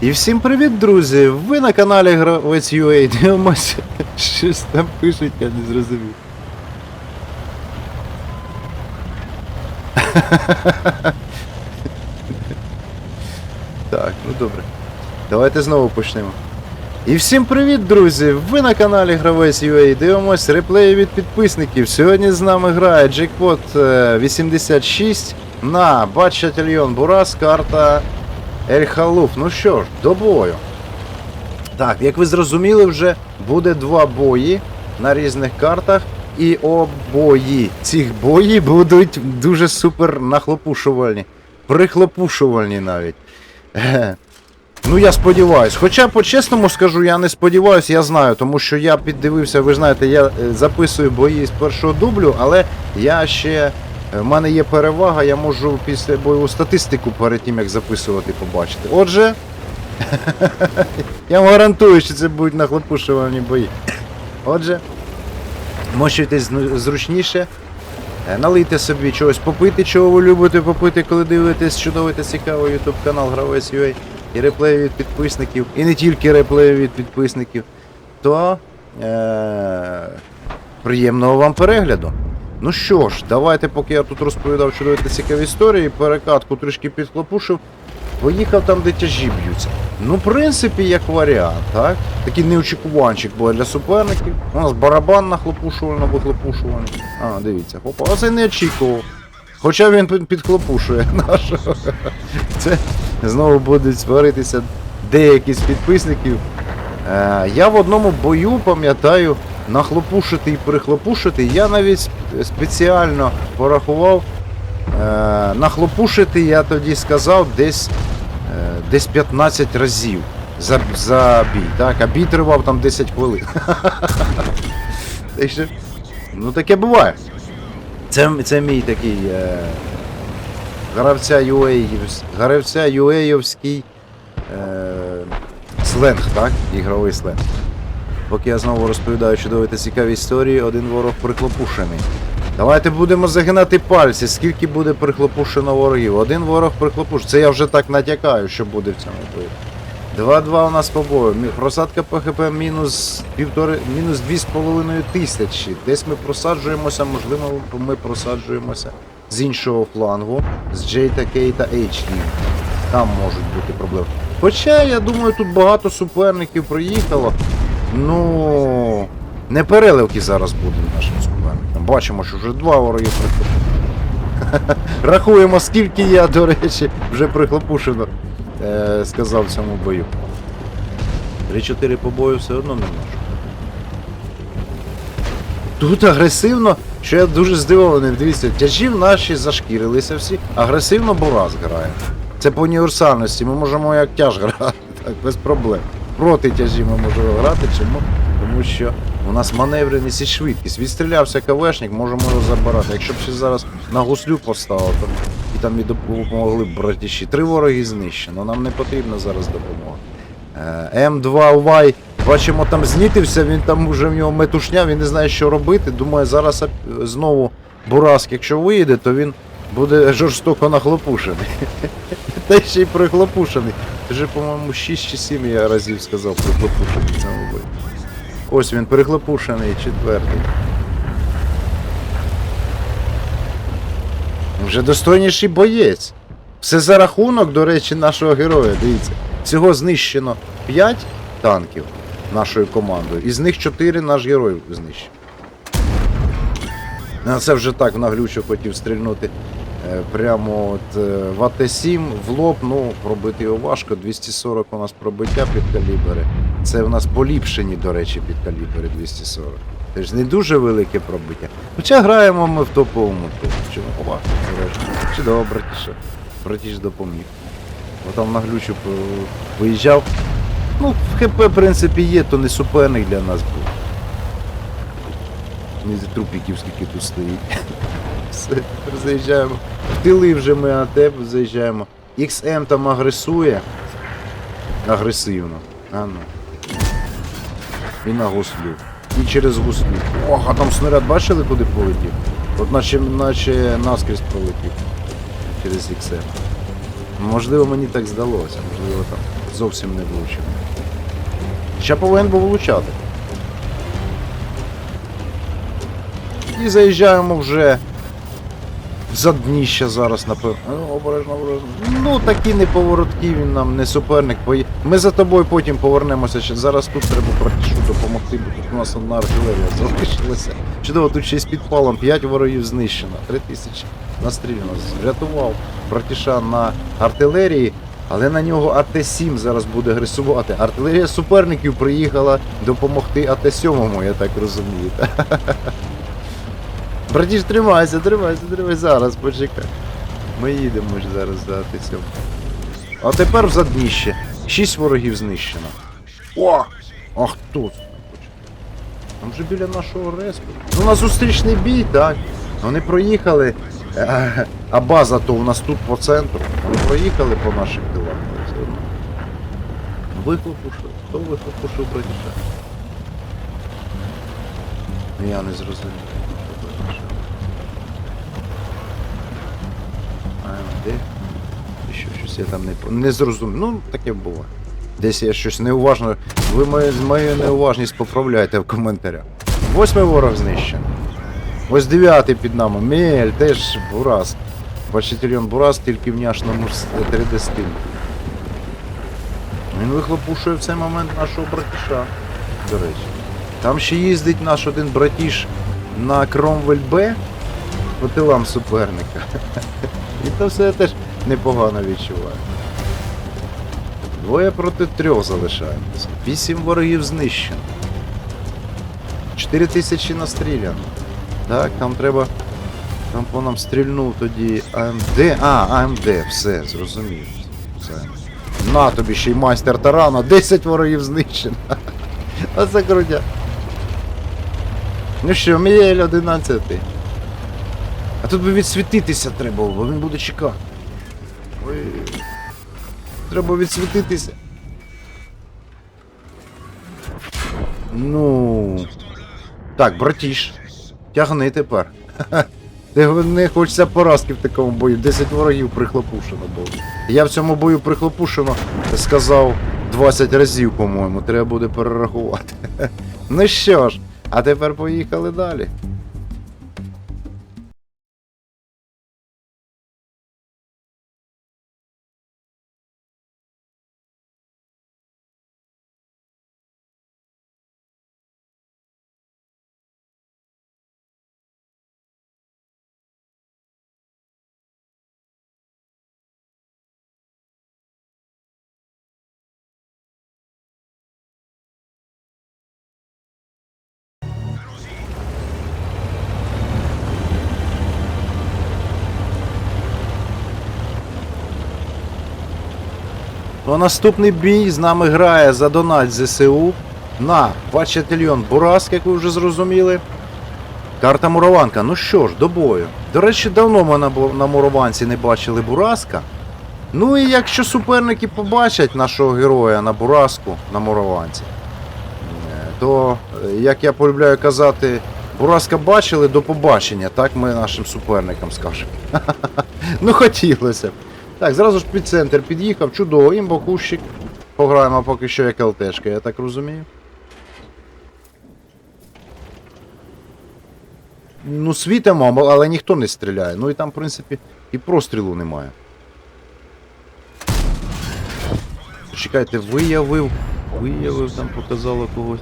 І всім привіт, друзі! Ви на каналі Гравець UA. Дивимося, щось там пишуть, я не зрозумів. Так, ну добре. Давайте знову почнемо. І всім привіт, друзі! Ви на каналі Гравець UA. Дивимось реплеї від підписників. Сьогодні з нами грає Джекпот е, 86 на Батчательйон Бурас, карта Ель Халуф. Ну що ж, до бою. Так, як ви зрозуміли, вже буде два бої на різних картах. І обої цих бої будуть дуже супер нахлопушувальні. Прихлопушувальні навіть. Ну, я сподіваюсь. Хоча, по-чесному скажу, я не сподіваюся, я знаю, тому що я піддивився, ви знаєте, я е, записую бої з першого дублю, але я ще. Е, В мене є перевага, я можу після бойову статистику перед тим, як записувати, побачити. Отже, я вам гарантую, що це будуть нахлопушувальні бої. Отже, мощуйтесь зручніше. Е, Налийте собі чогось попити, чого ви любите попити, коли дивитесь чудовий та цікавий YouTube канал Гравець UA і реплеї від підписників, і не тільки реплеї від підписників, то е- приємного вам перегляду. Ну що ж, давайте, поки я тут розповідав чудові та цікаві історії, перекатку трішки підхлопушив, поїхав там, де тяжі б'ються. Ну, в принципі, як варіант, так? Такий неочікуванчик був для суперників. У нас барабан нахлопушувально вихлопушувальний. А, дивіться, хопа, оце не очікував. Хоча він підхлопушує нашого. Це знову будуть сваритися деякі з підписників. Е, я в одному бою пам'ятаю нахлопушити і прихлопушити. Я навіть спеціально порахував. Е, нахлопушити я тоді сказав десь, е, десь 15 разів за, за бій. Так? А бій тривав там 10 хвилин. Ну таке буває. Це, це мій такий е, гравця UA, гравця UA-овський е, сленг, так? Ігровий сленг. Поки я знову розповідаю чудові та цікаві історії, один ворог приклопушений. Давайте будемо загинати пальці, скільки буде прихлопушено ворогів. Один ворог приклопуш. Це я вже так натякаю, що буде в цьому бою. 2-2 у нас по бою. Просадка ПХП мінус півтори, мінус 2,5 тисячі. Десь ми просаджуємося, можливо, ми просаджуємося з іншого флангу, з J та K та HD. Там можуть бути проблеми. Хоча, я думаю, тут багато суперників приїхало. Ну, не переливки зараз будуть нашим суперникам. Бачимо, що вже два вороги прихлопушено. Рахуємо, скільки я, до речі, вже прихлопушено, е, сказав в цьому бою. 3-4 по бою все одно не можу. Тут агресивно, що я дуже здивований. Дивіться, тяжів наші зашкірилися всі, агресивно Бураз грає. Це по універсальності, ми можемо як тяж грати, так, без проблем. Проти тяжі ми можемо грати, чому? Тому що у нас маневреність і швидкість. Відстрілявся КВшник, можемо його забирати. Якщо б ще зараз на гуслю поставив, то і там і допомогли б братіші. Три вороги знищено, нам не потрібна зараз допомога. Е, М2Y, бачимо, там знітився, він там уже в нього метушня, він не знає, що робити. Думаю, зараз знову Бураск, якщо виїде, то він буде жорстоко нахлопушений. Та ще й прихлопушений. Вже, по-моєму, 6 чи 7 я разів сказав прихлопушений в цьому бою. Ось він прихлопушений, четвертий. Вже достойніший боєць. Все за рахунок, до речі, нашого героя. Дивіться. Всього знищено 5 танків нашою командою, із них 4 наш герой знищив. А це вже так наглючо хотів стрільнути прямо от е, в АТ-7 в лоб, ну, пробити його важко. 240 у нас пробиття під калібри. Це в нас поліпшені, до речі, під калібри 240. Це ж не дуже велике пробиття. Хоча граємо ми в топовому топі. Чому нарешті. Чудово, братіше. Братіш допоміг. Бо там наглючу по- виїжджав. Ну, в ХП, в принципі, є, то не суперник для нас був. Не з трупіків скільки тут стоїть. Все, заїжджаємо. В тили вже ми АТ заїжджаємо. XM там агресує. Агресивно. А ну. І на гуслю. І через гуслю. Ох, а там снаряд бачили, куди полетів? От наче, наче наскрізь пролетів. Через XM. Можливо, мені так здалося, можливо там. зовсім не влучив. Ще повинен був влучати. І заїжджаємо вже за дніще зараз, напевно. Ну, обережно, обережно. Ну, такі неповороткі він нам не суперник. Ми за тобою потім повернемося. ще. Зараз тут треба братішу допомогти, бо тут у нас одна артилерія залишилася. Чудово, тут ще й з підпалом 5 ворогів знищено. 3 тисячі настріляно. Врятував братіша на артилерії. Але на нього АТ-7 зараз буде агресувати. Артилерія суперників приїхала допомогти АТ-7, я так розумію. Братіш, тримайся, тримайся, тримайся. Зараз, почекай. Ми їдемо ж зараз за АТ-7. А тепер в задніще. Шість ворогів знищено. О! А хто це? Там же біля нашого респу. Ну, на зустрічний бій, так. Вони проїхали. А база то у нас тут по центру. Вони проїхали по наших все. Вихлопушив. Хто вихлопушив братіша? Я не зрозумів. хто братіша. І що, щось я там не, не зрозумів. Ну, таке було. Десь я щось неуважно. Ви мою, мою неуважність поправляйте в коментарях. Восьмий ворог знищений. Ось дев'ятий під нами. Мель, теж Бурас. Бачительйон Бурас, тільки в няшному 3D стилі. Він вихлопушує в цей момент нашого братіша. До речі. Там ще їздить наш один братіш на Кромвель Б по тилам суперника. І то все теж непогано відчуваю. Двоє проти трьох залишаємося. Вісім ворогів знищено. Чотири тисячі настріляно. Так, там треба. Там по нам стрільнув тоді АМД. А, АМД, все, зрозумів. Все. На тобі ще й майстер тарана, 10 ворогів знищено. Оце крутя. Ну що, Мієль 11. Тут би відсвітитися треба, бо він буде чекати. Ой. Треба відсвітитися. Ну. Так, братіш. Тягни тепер. Ти не хочеться поразки в такому бою. 10 ворогів прихлопушено було. Я в цьому бою прихлопушено сказав 20 разів, по-моєму. Треба буде перерахувати. ну що ж, а тепер поїхали далі. То наступний бій з нами грає за донат ЗСУ на бачательйон Бураск, як ви вже зрозуміли. Карта Мурованка. Ну що ж, до бою. До речі, давно ми на, на Мурованці не бачили Бураска. Ну і якщо суперники побачать нашого героя на Бураску на Мурованці, то, як я полюбляю казати, Бураска бачили до побачення, так ми нашим суперникам скажемо. Ну хотілося б. Так, зразу ж під центр під'їхав, чудово, імбокущик. Пограємо поки що як ЛТшка, я так розумію. Ну, світимо, але ніхто не стріляє. Ну і там, в принципі, і прострілу немає. Чекайте, виявив. Виявив, там показало когось.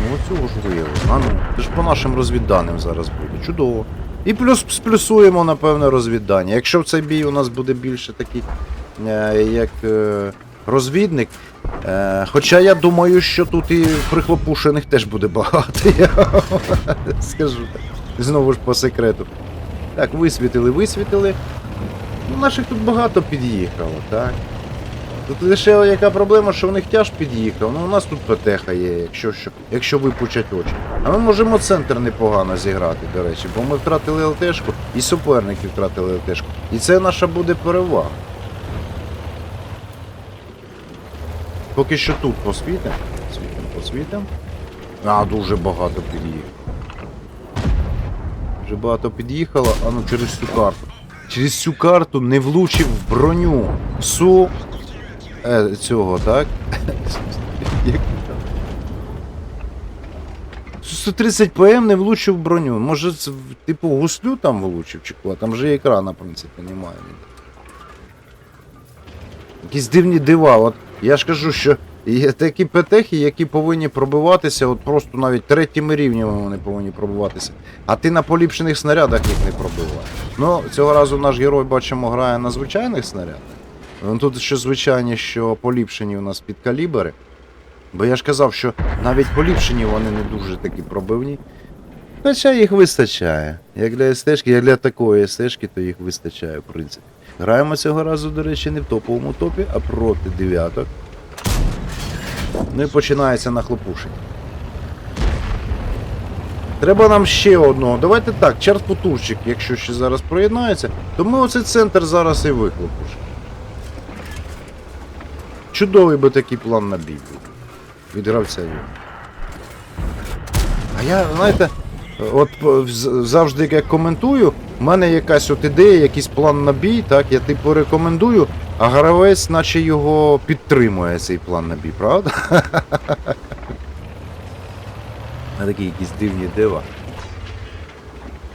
Ну оцього ж виявив. А ну, це ж по нашим розвідданим зараз буде. Чудово. І плюс сплюсуємо, напевно, розвіддання. Якщо в цей бій у нас буде більше такий, е, як е, розвідник. Е, хоча я думаю, що тут і прихлопушених теж буде багато. Я скажу. Знову ж по секрету. Так, висвітили, висвітили. Ну, наших тут багато під'їхало, так. Тут лише яка проблема, що в них тяж під'їхав. Ну у нас тут ПТХ є, якщо, що, якщо випучать очі. А ми можемо центр непогано зіграти, до речі, бо ми втратили ЛТшку і суперники втратили ЛТшку. І це наша буде перевага. Поки що тут посвітимо. Світимо, посвітимо. А, дуже багато під'їхало. Дуже багато під'їхало, а ну через цю карту. через цю карту не влучив в броню Су е, цього, так? Як там? Су 130 ПМ не влучив броню. Може, це, типу, гуслю там влучив чи кого? Там же екрана, в принципі, немає. Якісь дивні дива. От я ж кажу, що є такі петехи, які повинні пробиватися, от просто навіть третіми рівнями вони повинні пробиватися. А ти на поліпшених снарядах їх не пробиваєш. Ну, цього разу наш герой, бачимо, грає на звичайних снарядах. Ну, Тут що звичайні, що поліпшені у нас під калібри. Бо я ж казав, що навіть поліпшені вони не дуже такі пробивні. Хоча їх вистачає. Як для СТ-шки, як для такої СТ-шки, то їх вистачає, в принципі. Граємо цього разу, до речі, не в топовому топі, а проти дев'яток. Ну і починається нахлопушення. Треба нам ще одного. Давайте так, чарт потурчик, якщо ще зараз проєднається, то ми оцей центр зараз і вихлопушимо. Чудовий би такий план на бій був. Від гравця його. А я, знаєте, от завжди як коментую, в мене якась от ідея, якийсь план на бій, так, я типу рекомендую, а гравець наче його підтримує цей план на бій, правда? А такі якісь дивні дива.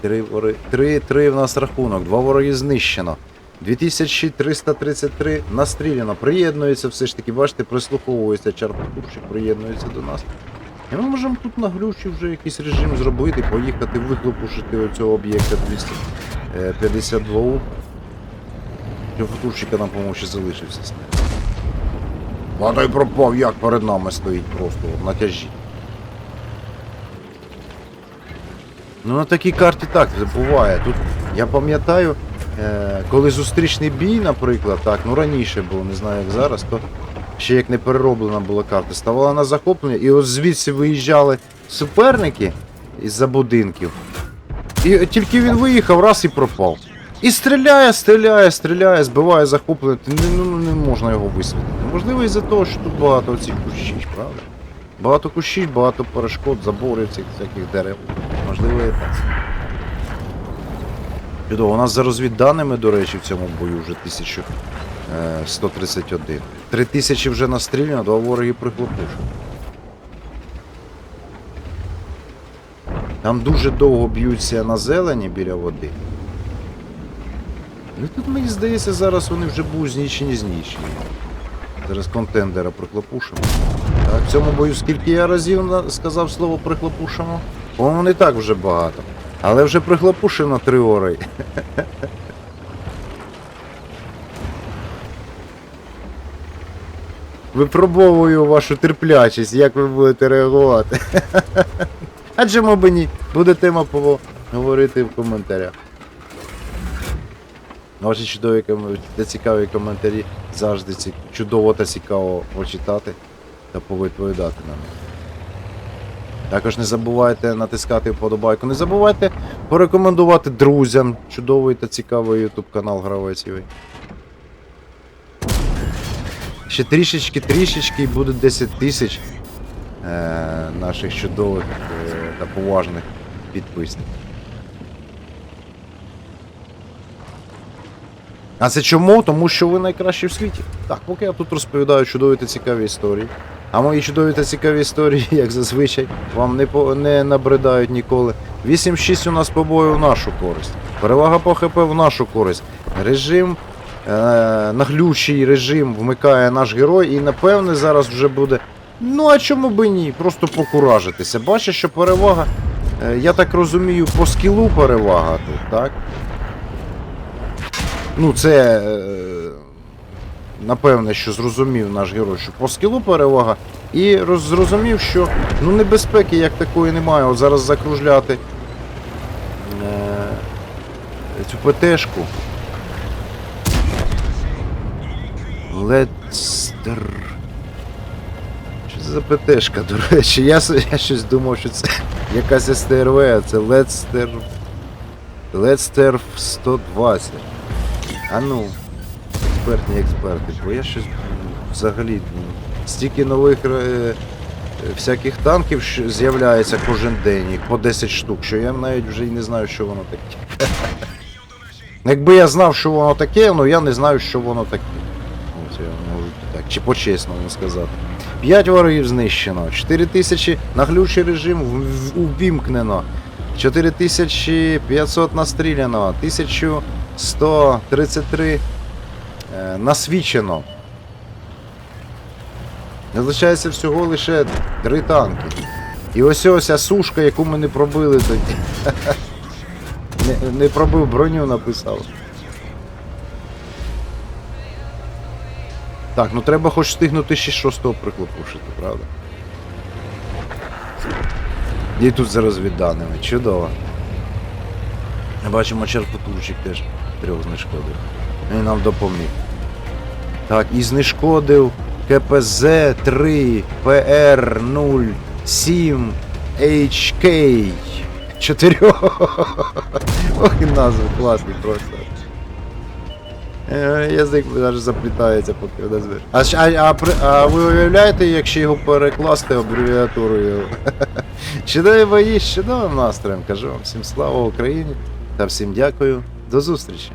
Три, три, три в нас рахунок, два вороги знищено. 2333 настріляно, приєднується все ж таки, бачите, прислуховується Чарпатурчик, приєднується до нас. І ми можемо тут на глючі вже якийсь режим зробити, поїхати вихлопушити оцього об'єкта 252 у Чарпатурчика нам, по-моєму, ще залишився снаряд. А той пропав, як перед нами стоїть просто на тяжі. Ну на такій карті так буває. Тут я пам'ятаю, коли зустрічний бій, наприклад, так, ну раніше було, не знаю як зараз, то ще як не перероблена була карта, ставала на захоплення, і от звідси виїжджали суперники із-за будинків. І тільки він виїхав, раз і пропав. І стріляє, стріляє, стріляє, збиває захоплення, ну, не можна його висвітити. Можливо, із-за того, що тут багато цих кущіч, правда? Багато кущіч, багато перешкод, заборів цих всяких дерев. Можливо, і так. Чудово, у нас за розвідданими, до речі, в цьому бою вже 1131. Три тисячі вже настріляно, два вороги прихлопушені. Там дуже довго б'ються на зелені біля води. Ну тут мені здається, зараз вони вже будуть знищені знищені. Зараз контендера прихлопушимо. Так, в цьому бою скільки я разів сказав слово прихлопушимо? По-моєму, не так вже багато. Але вже прихлопушив на три ори. Випробовую вашу терплячість, як ви будете реагувати. Адже ми б ні. Буде тема поговорити в коментарях. Ваші чудові та цікаві коментарі завжди чудово та цікаво прочитати та повідповідати на них. Також не забувайте натискати вподобайку. Не забувайте порекомендувати друзям чудовий та цікавий YouTube канал Гравецівий. Ще трішечки, трішечки і буде 10 тисяч е, наших чудових е, та поважних підписників. А це чому? Тому що ви найкращі в світі. Так, поки я тут розповідаю чудові та цікаві історії. А мої чудові та цікаві історії, як зазвичай, вам не, по, не набридають ніколи. 8-6 у нас по бою в нашу користь. Перевага по ХП в нашу користь. Режим, е, наглючий режим вмикає наш герой, і напевне зараз вже буде. Ну а чому би ні? Просто покуражитися. Бачиш, що перевага, е, я так розумію, по скілу перевага тут, так? Ну, це. Е, напевне, що зрозумів наш герой, що по скілу перевага, і роз, зрозумів, що ну, небезпеки як такої немає. От зараз закружляти е, цю ПТшку. Ледстер. Що це за ПТшка, до речі? Я, я щось думав, що це якась СТРВ, а це Ледстер. Ледстер 120. А ну, експертні експерти, бо я щось взагалі стільки нових е, е, всяких танків з'являється кожен день, по 10 штук, що я навіть вже й не знаю, що воно таке. Якби я знав, що воно таке, ну я не знаю, що воно таке. Ось я можу так, чи по-чесному сказати. 5 ворогів знищено, 4000 на глючий режим увімкнено, 4500 настріляно, 1133 е, насвічено. Залишається всього лише 3 танки. І ось ось сушка, яку ми не пробили тоді. Не, не пробив броню, написав. Так, ну треба хоч встигнути ще шостого приклопушити, правда? І тут зараз відданими. Чудово. Бачимо, черпотурчик теж трьох знешкодив. Він нам допоміг. Так, і знешкодив КПЗ 3 ПР 07 HK. Чотирьох. Ох, і назви класні просто. Е, Язик навіть заплітається, поки назвеш. А, а, а, а ви уявляєте, якщо його перекласти абревіатурою? Чудові бої чудовим настроєм. Кажу вам всім слава Україні та всім дякую. До зустрічі.